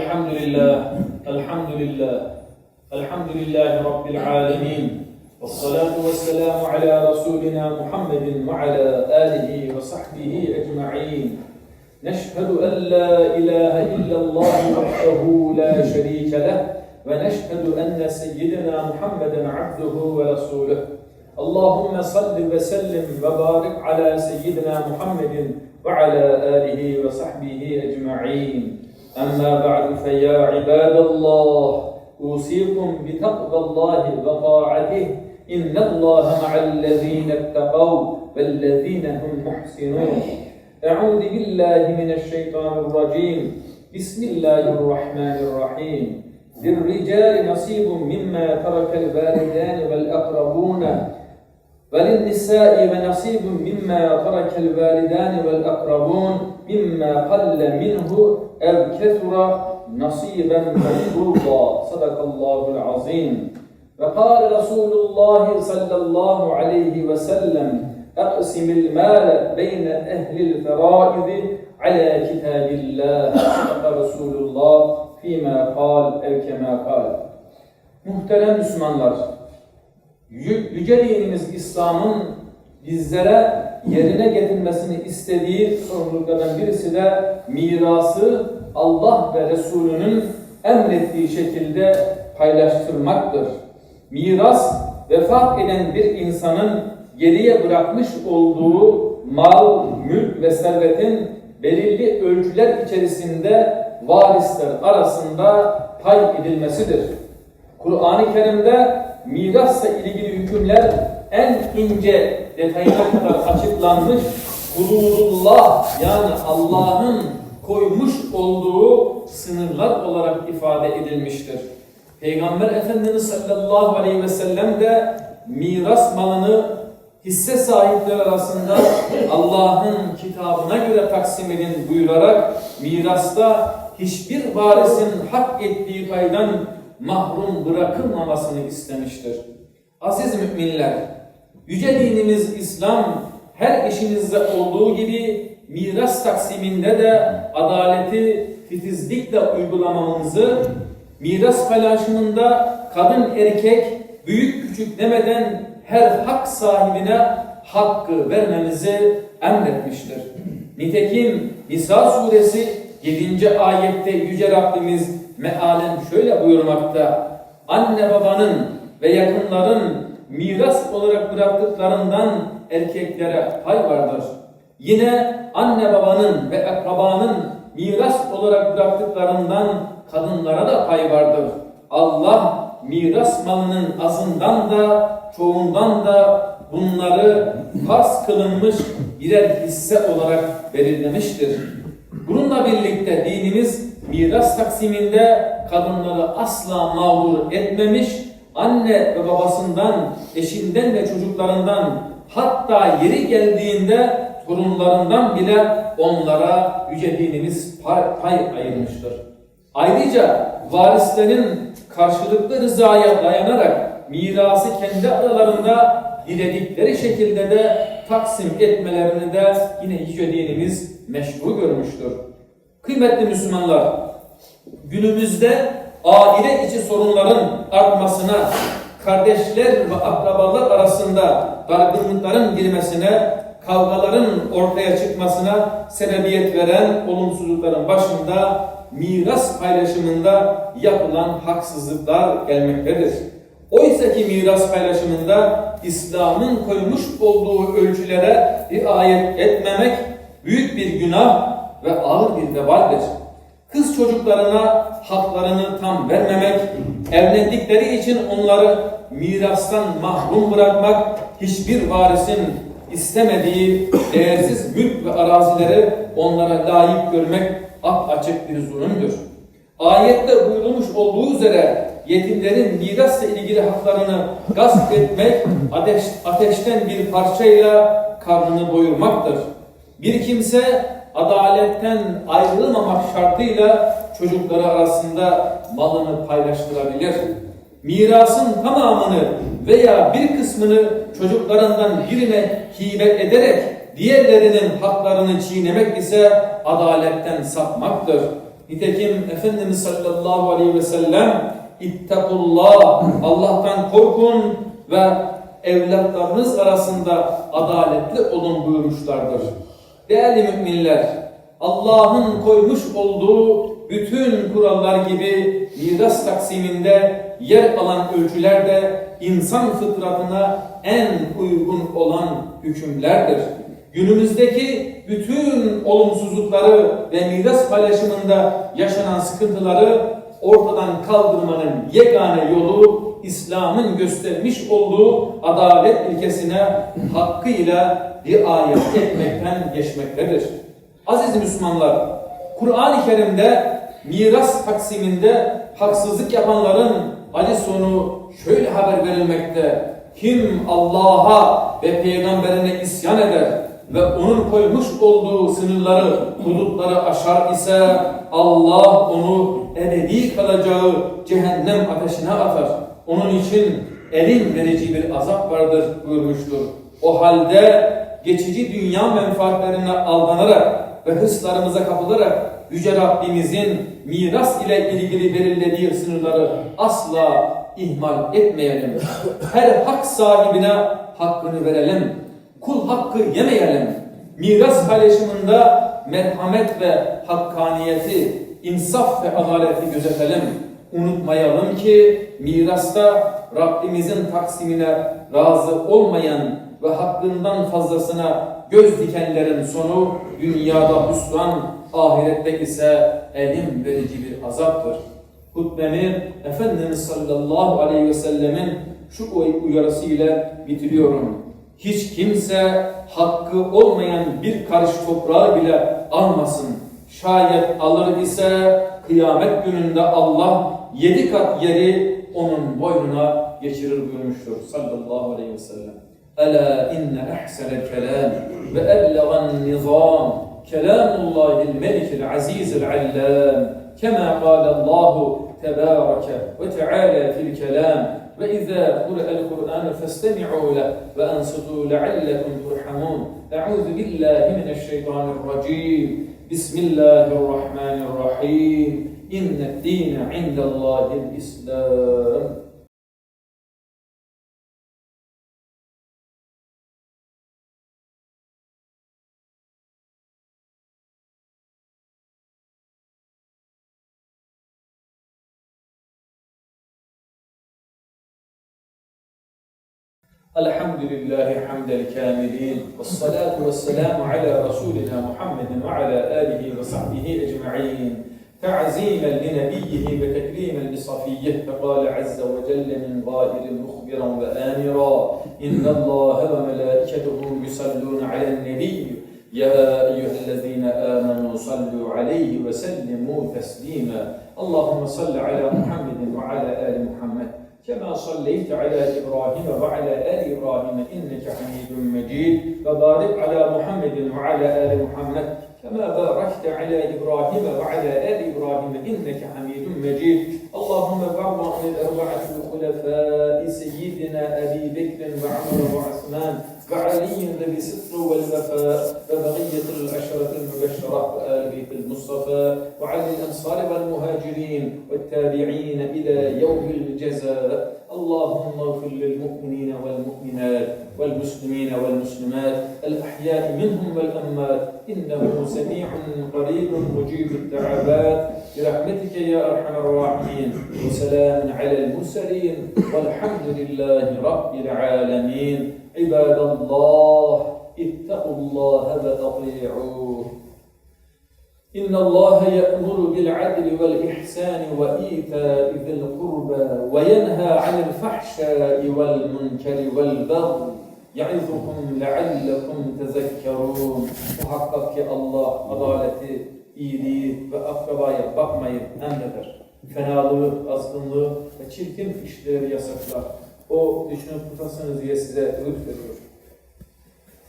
الحمد لله الحمد لله الحمد لله رب العالمين والصلاة والسلام على رسولنا محمد وعلى آله وصحبه أجمعين. نشهد أن لا إله إلا الله وحده لا شريك له ونشهد أن سيدنا محمدا عبده ورسوله. اللهم صل وسلم وبارك على سيدنا محمد وعلى آله وصحبه أجمعين. أما بعد فيا عباد الله أوصيكم بتقوى الله وطاعته. إن الله مع الذين اتقوا والذين هم محسنون. أعوذ بالله من الشيطان الرجيم. بسم الله الرحمن الرحيم. للرجال نصيب مما ترك الوالدان والأقربون. وللنساء ونصيب مما ترك الوالدان والأقربون مما قل منه أو كثر نصيبا مفروضا. صدق الله العظيم. وقال رسول الله صلى الله عليه وسلم أقسم المال بين أهل الفرائض على كتاب الله. صدق رسول الله فيما قال أو كما قال. Muhterem Müslümanlar, Yüce dinimiz İslam'ın bizlere yerine getirmesini istediği sorumluluklardan birisi de mirası Allah ve Resulünün emrettiği şekilde paylaştırmaktır. Miras, vefat eden bir insanın geriye bırakmış olduğu mal, mülk ve servetin belirli ölçüler içerisinde varisler arasında pay edilmesidir. Kur'an-ı Kerim'de mirasla ilgili hükümler en ince detayına kadar açıklanmış. Hududullah yani Allah'ın koymuş olduğu sınırlar olarak ifade edilmiştir. Peygamber Efendimiz sallallahu aleyhi ve sellem de miras malını hisse sahipleri arasında Allah'ın kitabına göre taksim edin buyurarak mirasta hiçbir varisin hak ettiği paydan mahrum bırakılmamasını istemiştir. Aziz müminler, yüce dinimiz İslam her işinizde olduğu gibi miras taksiminde de adaleti titizlikle uygulamamızı, miras paylaşımında kadın erkek, büyük küçük demeden her hak sahibine hakkı vermemizi emretmiştir. Nitekim Nisa suresi 7. ayette Yüce Rabbimiz mealen şöyle buyurmakta. Anne babanın ve yakınların miras olarak bıraktıklarından erkeklere pay vardır. Yine anne babanın ve akrabanın miras olarak bıraktıklarından kadınlara da pay vardır. Allah miras malının azından da çoğundan da bunları farz kılınmış birer hisse olarak belirlemiştir. Bununla birlikte dinimiz miras taksiminde kadınları asla mağdur etmemiş, anne ve babasından, eşinden ve çocuklarından hatta yeri geldiğinde torunlarından bile onlara yüce dinimiz pay, ayırmıştır. Ayrıca varislerin karşılıklı rızaya dayanarak mirası kendi aralarında diledikleri şekilde de taksim etmelerini de yine yüce dinimiz meşru görmüştür. Kıymetli Müslümanlar, günümüzde aile içi sorunların artmasına, kardeşler ve akrabalar arasında dargınlıkların girmesine, kavgaların ortaya çıkmasına sebebiyet veren olumsuzlukların başında miras paylaşımında yapılan haksızlıklar gelmektedir. Oysa ki miras paylaşımında İslam'ın koymuş olduğu ölçülere riayet etmemek büyük bir günah ve ağır bir vebaldir. Kız çocuklarına haklarını tam vermemek, evlendikleri için onları mirastan mahrum bırakmak hiçbir varisin istemediği değersiz mülk ve arazileri onlara layık görmek açık bir zulümdür. Ayette buyurulmuş yetimlerin mirasla ilgili haklarını gasp etmek ateş, ateşten bir parçayla karnını doyurmaktır. Bir kimse adaletten ayrılmamak şartıyla çocukları arasında malını paylaştırabilir. Mirasın tamamını veya bir kısmını çocuklarından birine hibe ederek diğerlerinin haklarını çiğnemek ise adaletten sapmaktır. Nitekim Efendimiz sallallahu aleyhi ve sellem ittakullah Allah'tan korkun ve evlatlarınız arasında adaletli olun buyurmuşlardır. Değerli müminler, Allah'ın koymuş olduğu bütün kurallar gibi miras taksiminde yer alan ölçüler de insan fıtratına en uygun olan hükümlerdir. Günümüzdeki bütün olumsuzlukları ve miras paylaşımında yaşanan sıkıntıları ortadan kaldırmanın yegane yolu İslam'ın göstermiş olduğu adalet ilkesine hakkıyla riayet etmekten geçmektedir. Aziz Müslümanlar, Kur'an-ı Kerim'de miras taksiminde haksızlık yapanların acı sonu şöyle haber verilmekte. Kim Allah'a ve peygamberine isyan eder ve onun koymuş olduğu sınırları, hudutları aşar ise Allah onu ebedi kalacağı cehennem ateşine atar. Onun için elin verici bir azap vardır buyurmuştur. O halde geçici dünya menfaatlerine aldanarak ve hırslarımıza kapılarak Yüce Rabbimizin miras ile ilgili belirlediği sınırları asla ihmal etmeyelim. Her hak sahibine hakkını verelim. Kul hakkı yemeyelim. Miras paylaşımında merhamet ve hakkaniyeti, insaf ve adaleti gözetelim. Unutmayalım ki mirasta Rabbimizin taksimine razı olmayan ve hakkından fazlasına göz dikenlerin sonu dünyada hüsran, ahirette ise elim verici bir azaptır. Hutbemi Efendimiz sallallahu aleyhi ve sellemin şu uyarısıyla bitiriyorum. Hiç kimse hakkı olmayan bir karış toprağı bile almasın. Şayet alır ise kıyamet gününde Allah yedi kat yeri onun boynuna geçirir buyurmuştur sallallahu aleyhi ve sellem. Ela inne ehsene kelam ve eblegan nizam kelamullahil melikil azizil allam kema Allahu tebareke ve teala fil kelam وإذا قرأ القرآن فاستمعوا له وأنصتوا لعلكم ترحمون. أعوذ بالله من الشيطان الرجيم. بسم الله الرحمن الرحيم. إن الدين عند الله الإسلام. الحمد لله حمد الكاملين والصلاة والسلام على رسولنا محمد وعلى آله وصحبه أجمعين. تعزيما لنبيه وتكريما لصفيه فقال عز وجل من ظاهر مخبرا وآمرا إن الله وملائكته يصلون على النبي. يا أيها الذين آمنوا صلوا عليه وسلموا تسليما. اللهم صل على محمد وعلى آل محمد. كما صليت على إبراهيم وعلى آل إبراهيم إنك حميد مجيد وبارك على محمد وعلى آل محمد كما باركت على إبراهيم وعلى آل إبراهيم إنك حميد مجيد. اللهم بارك عن الأربعة الخلفاء سيدنا أبي بكر وعمر وعثمان وعلي ذي الستر والوفاء وبقية العشرة المبشرة وآل بيت المصطفى وعلى الأنصار والمهاجرين والتابعين إلى يوم الجزاء. اللهم اغفر للمؤمنين والمؤمنات والمسلمين والمسلمات الأحياء منهم والأموات إنه سميع قريب مجيب الدعوات. برحمتك يا أرحم الراحمين وسلام على المرسلين والحمد لله رب العالمين. عباد الله اتقوا الله وأطيعوه. إن الله يأمر بالعدل والإحسان وإيتاء ذي القربى وينهى عن الفحشاء والمنكر والبغي يعظكم لعلكم تذكرون. ki Allah adaleti, iyiliği ve akrabaya bakmayı emreder. Fenalığı, azgınlığı ve çirkin işleri yasaklar. O düşünüp tutasınız diye size lütfediyor.